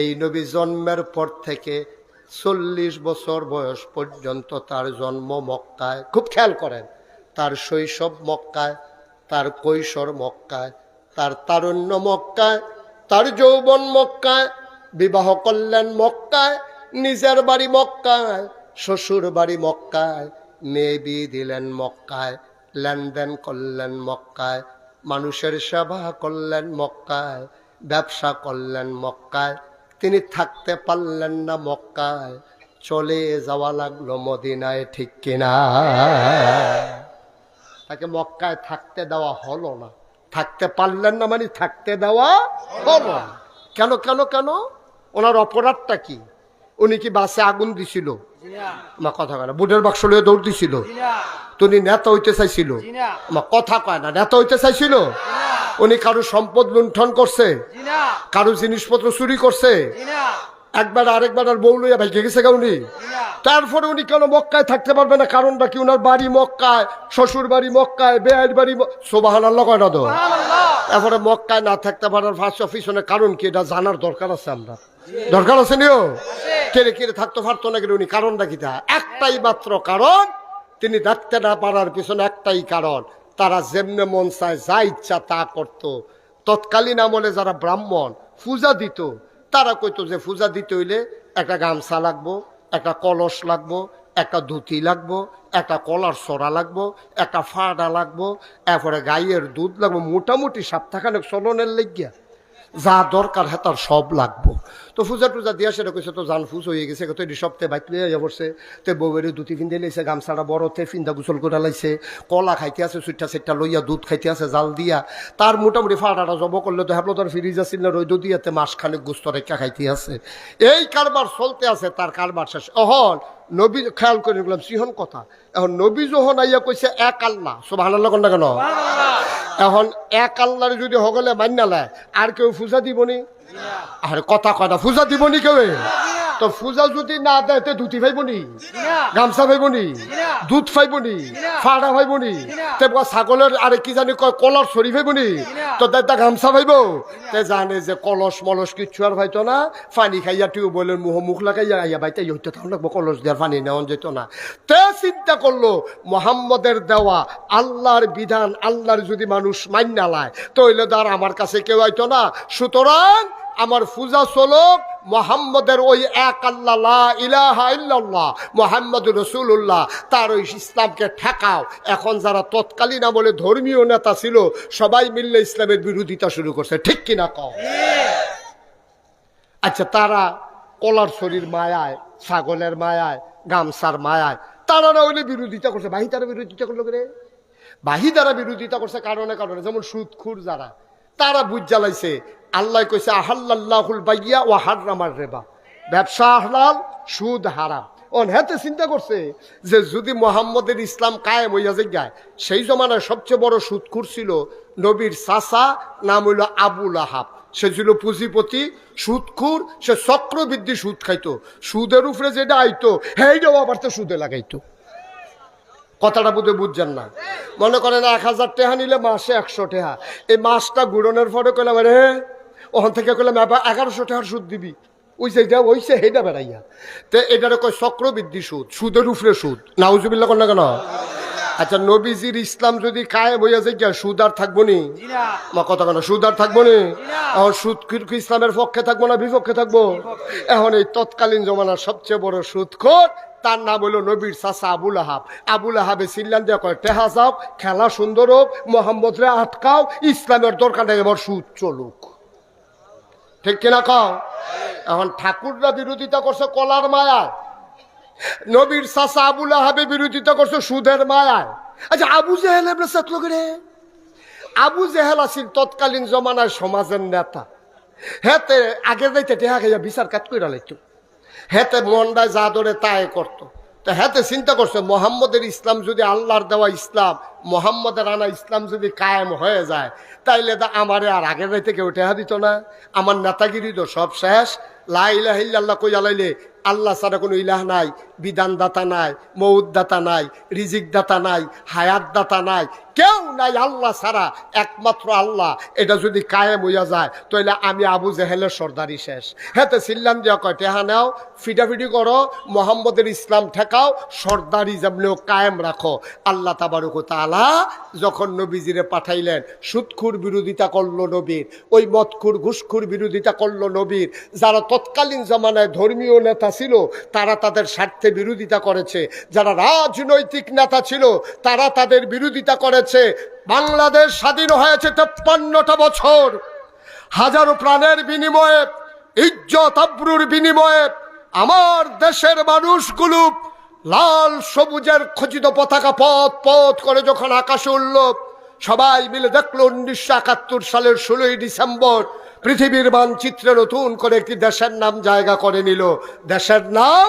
এই নবী জন্মের পর থেকে চল্লিশ বছর বয়স পর্যন্ত তার জন্ম মক্কায় খুব খেয়াল করেন। তার শৈশব মক্কায়, তার কৈশোর মক্কায়, তার তারুণ্য মক্কায়, তার যৌবন মক্কায়, বিবাহ করলেন মক্কায়, নিজের বাড়ি মক্কায়, শ্বশুর বাড়ি মক্কায় মেয়ে দিলেন মক্কায়, লেনদেন করলেন মক্কায়, মানুষের সেবা করলেন মক্কায়, ব্যবসা করলেন মক্কায় তিনি থাকতে পারলেন না মক্কায়। চলে যাওয়া লাগল মদিনায় ঠিক কিনা? তাকে মক্কায় থাকতে দেওয়া হলো না। থাকতে পারলেন না মানে থাকতে দেওয়া হলো না। কেন কেন কেন? ওনার অপরাধটা কি? উনি কি বাসে আগুন দিছিল? আমার কথা কয় না বুটের বাক্স লিয়ে দৌড় দিছিল? তুমি নেতা হইতে চাইছিল? আমার কথা কয় না নেতা হইতে চাইছিল? উনি কারও সম্পদ লুণ্ঠন করছে কারও জিনিসপত্র চুরি করছে একবার আরেকবার আর বউ লইয়া ভাই গেছে উনি। তারপরে উনি কেন মক্কায় থাকতে পারবে না? কারণটা কি? উনার বাড়ি মক্কায় শ্বশুর বাড়ি মক্কায় বেয়ের বাড়ি সোবাহান আল্লাহ কয় না তো? তারপরে মক্কায় না থাকতে পারার ফার্স্ট অফিসনের কারণ কি? এটা জানার দরকার আছে আমরা। দরকার আছে নিও? কেড়ে কেড়ে থাকতে পারতো না কেন উনি। কারণটা কি তা? একটাই মাত্র কারণ তিনি থাকতে না পারার পিছনে একটাই কারণ। তারা যেমনে মন চায়, যা ইচ্ছা তা করত। তৎকালীন আমলে যারা ব্রাহ্মণ, পূজা দিত, তারা কইতো যে পূজা দিতে হইলে একটা গামছা লাগবো, একটা কলস লাগবো, একটা ধুতি লাগবো, একটা কলার সরা লাগবো, একটা ফাড়া লাগবো, এরপরে গাইয়ের দুধ লাগবো। মোটামুটি সপ্তাহখানেক চলনের লেগিয়া যা দরকার হ্যাঁ তার সব লাগবো। তো পূজা টুজা দিয়া সেটা কইছে তো জান ফুস হয়ে গেছে তো এটি সপ্তাহে বাইক লিয়ে যাই পড়ছে তো বউয়ের দুটি কিনতে লাইছে, গামছাটা বড়তে ফিন্দা গুসল করে লাইছে, কলা খাইতে আছে সুইটা সেটটা লইয়া দুধ খাইতে আছে, জাল দিয়া। তার মোটামুটি ফাটাটা জব করলে তো হ্যাপলো তার ফ্রিজ আছিল না রৈদ দিয়াতে মাস খানেক গুস্ত রেখা খাইতে আছে। এই কারবার চলতে আছে, তার কারবার শেষ। অহন নবী খেয়াল করে নিলাম সিহন কথা। এখন নবী যখন আইয়া কইছে এক আল্লাহ সব হানাল্লা কন্যা কেন? এখন এক আল্লাহর যদি হগলে মান্যালে আর কেউ ফুজা দিবনি? আর কথা কথা ফুজা দিবনি কেউ তো পূজা যদি না দেয় তে ধুতি পাইবনি গামছা পাইবনি দুধ পাইবনি ফাড়া পাইবনি তে বা ছাগলের আরে কি জানি কয় কলর সরি পাইবনি তো দাদা গামছা পাইব তে জানে যে কলস মলস কিচ্ছু আর পাইতো না পানি খাইয়া টিউবওয়েলের মুহ মুখ লাগাইয়া আইয়া বাইতে হইতে তখন লাগবো কলস দেওয়ার পানি নেওয়া যেত না। তে চিন্তা করল মোহাম্মদের দেওয়া আল্লাহর বিধান আল্লাহর যদি মানুষ মান্যা লায় তৈলে তার আমার কাছে কেউ আইতো না। সুতরাং আমার পূজা চলক মোহাম্মদের ওই এক আল্লাহ, লা ইলাহা ইল্লাল্লাহ মোহাম্মদ রসুল্লাহ তার ওই ইসলামকে ঠেকাও। এখন যারা তৎকালীন আমলে ধর্মীয় নেতা ছিল, সবাই মিললে ইসলামের বিরোধিতা শুরু করছে। ঠিক কিনা কও? আচ্ছা তারা কলার শরীর মায়ায়, ছাগলের মায়ায়, গামছার মায়ায় তারা না হইলে বিরোধিতা করছে। বাহি তারা বিরোধিতা করল রে বাহি তারা বিরোধিতা করছে কারণে কারণে। যেমন সুদখুর যারা তারা বুঝ জ্বালাইছে। আল্লাহ কইছে আহাল্লাহুল বাইয়া ও হারামার রেবা। ব্যবসা হালাল, সুদ হারাম। অন হেতে চিন্তা করছে যে যদি মোহাম্মদের ইসলাম কায়েম হইয়া যায় সেই জমানায় সবচেয়ে বড় সুদখুর ছিল নবীর সাসা নাম হইল আবুল আহাব সে ছিল পুঁজিপতি, সুদখুর, সে চক্রবৃদ্ধি সুদ খাইতো। সুদের উপরে যেটা আইতো হেইটাও আবার তো সুদে লাগাইতো। কথাটা বুঝে বুঝছেন না? মনে করেন এক হাজার টেহা নিলে মাসে একশো টেহা। এই মাসটা গুড়নের পরে কইলাম রে ওখান থেকে কইলাম এবার এগারোশো টেহার সুদ দিবি। ওই যেটা ওইছে হেটা বেড়াইয়া। তো এটারে কয় চক্রবৃদ্ধি সুদ সুদের উপরে সুদ। নাউজুবিল্লা কর না কেন? আচ্ছা নবীজির ইসলাম যদি কায়েম হইয়া যায় গিয়া সুদ আর থাকব নি? মা কথা কেন? সুদ আর থাকব নি? এখন সুদ ইসলামের পক্ষে থাকব না বিপক্ষে থাকব? এখন এই তৎকালীন জমানার সবচেয়ে বড় সুদ সুদখোর তার নাম হলো নবীর চাচা আবুল আহাব। আবুল আহাবে সিল্লান দিয়া কয়, টেহা যাও, খেলা সুন্দর হোক মোহাম্মদ রে আটকাও, ইসলামের দরকার নেই, এবার সুদ চলুক। ঠিক কিনা কাও? এখন ঠাকুররা বিরোধিতা করছে কলার মায়ায়। নবীর চাচা আবুল আহাবে বিরোধিতা করছে সুদের মায়ায়। আচ্ছা আবু জেহেল আমরা সাতলো করে আবু জেহেল আছিল তৎকালীন জমানায় সমাজের নেতা। হেতে আগে যাইতে টেহা খাইয়া বিচার কাট করে লাইতো। হেতে মন্ডায় যা ধরে তাই করতো। তো হেতে চিন্তা করছে, মোহাম্মদের ইসলাম যদি আল্লাহর দেওয়া ইসলাম, মোহাম্মদের আনা ইসলাম যদি কায়েম হয়ে যায়, তাইলে তা আমারে আর আগের রাইতে কেউ টেহা দিত না। আমার নেতাগিরি তো সব শেষ। লাইলাহিল্লাহ কই আলাইলে আল্লাহ ছাড়া কোনো ইলাহ নাই। বিধানদাতা নাই মৌদদাতা নাই রিজিক দাতা নাই হায়াত দাতা নাই, কেউ নাই আল্লাহ ছাড়া, একমাত্র আল্লাহ। এটা যদি কায়েম হইয়া যায় তাহলে আমি আবু জেহেলের সর্দারি শেষ। হেতে সিল্লাম দিয়া কয়, টেহা নাও, ফিটাফিটি করো, মোহাম্মদের ইসলাম ঠেকাও সর্দারি যেমনিও কায়েম রাখো। আল্লাহ তাবারুক তালা যখন নবীজিরে পাঠাইলেন, সুৎখুর বিরোধিতা করল নবীর, ওই মদখুর ঘুষখুর বিরোধিতা করল নবীর, যারা তৎকালীন জমানায় ধর্মীয় নেতা ছিল, তারা তাদের স্বার্থে বিরোধিতা করেছে। যারা রাজনৈতিক নেতা ছিল, তারা তাদের বিরোধিতা করেছে। বাংলাদেশ স্বাধীন হয়েছে তেপ্পান্নটা বছর। হাজারো প্রাণের বিনিময়ে, ইজ্জত আব্রুর বিনিময়ে আমার দেশের মানুষগুলো লাল সবুজের খচিত পতাকা পথ পথ করে যখন আকাশে উঠল সবাই মিলে দেখল উনিশশো একাত্তর সালের ষোলোই ডিসেম্বর পৃথিবীর মানচিত্রে নতুন করে একটি দেশের নাম জায়গা করে নিল। দেশের নাম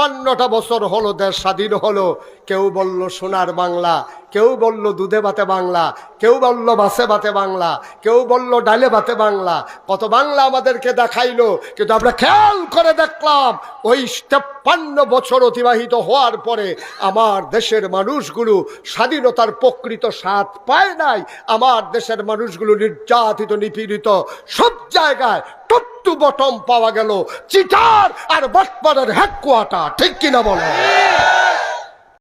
তেপ্পান্নটা বছর হলো, দেশ স্বাধীন হলো। কেউ বলল সোনার বাংলা, কেউ বলল দুধে ভাতে বাংলা, কেউ বলল বাসে ভাতে বাংলা, কেউ বলল ডালে ভাতে বাংলা। কত বাংলা আমাদেরকে দেখাইলো, কিন্তু আমরা খেয়াল করে দেখলাম, ওই তেপ্পান্ন বছর অতিবাহিত হওয়ার পরে আমার দেশের মানুষগুলো স্বাধীনতার প্রকৃত স্বাদ পায় নাই। আমার দেশের মানুষগুলো নির্যাতিত, নিপীড়িত, সব জায়গায় টপ টু বটম পাওয়া গেল। চিটার আর বটপাড়ের হেডকোয়ার্টার। ঠিক কিনা বলো?